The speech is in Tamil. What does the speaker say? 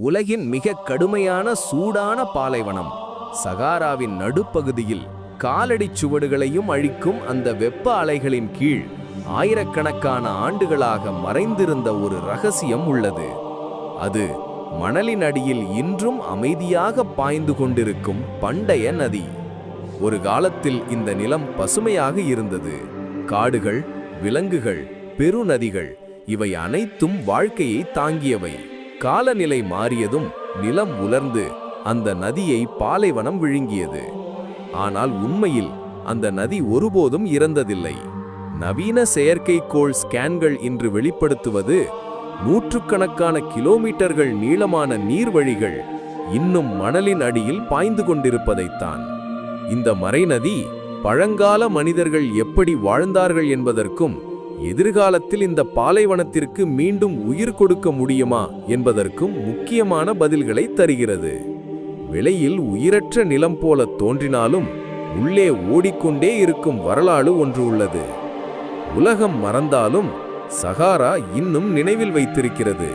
உலகின் மிக கடுமையான சூடான பாலைவனம். சகாராவின் நடுப்பகுதியில் காலடிச் சுவடுகளையும் அழிக்கும் அந்த வெப்ப அலைகளின் கீழ் ஆயிரக்கணக்கான ஆண்டுகளாக மறைந்திருந்த ஒரு ரகசியம் உள்ளது. அது மணலின் அடியில் இன்றும் அமைதியாக பாய்ந்து கொண்டிருக்கும் பண்டைய நதி. ஒரு காலத்தில் இந்த நிலம் பசுமையாக இருந்தது. காடுகள் விலங்குகள் பெருநதிகள் இவை அனைத்தும் வாழ்க்கையை தாங்கியவை. காலநிலை மாறியதும் நிலம் உலர்ந்து அந்த நதியை பாலைவனம் விழுங்கியது. ஆனால் உண்மையில் அந்த நதி ஒருபோதும் இறந்ததில்லை. நவீன செயற்கைக்கோள் ஸ்கேன்கள் இன்று வெளிப்படுத்துவது நூற்றுக்கணக்கான கிலோமீட்டர்கள் நீளமான நீர்வழிகள் இன்னும் மணலின் அடியில் பாய்ந்து கொண்டிருப்பதைத்தான். இந்த மறைநதி பழங்கால மனிதர்கள் எப்படி வாழ்ந்தார்கள் என்பதற்கும் எதிர்காலத்தில் இந்த பாலைவனத்திற்கு மீண்டும் உயிர் கொடுக்க முடியுமா என்பதற்கும் முக்கியமான பதில்களை தருகிறது. விலையில் உயிரற்ற நிலம் போல தோன்றினாலும் உள்ளே ஓடிக்கொண்டே இருக்கும் வரலாறு ஒன்று உள்ளது. உலகம் மறந்தாலும் சகாரா இன்னும் நினைவில் வைத்திருக்கிறது.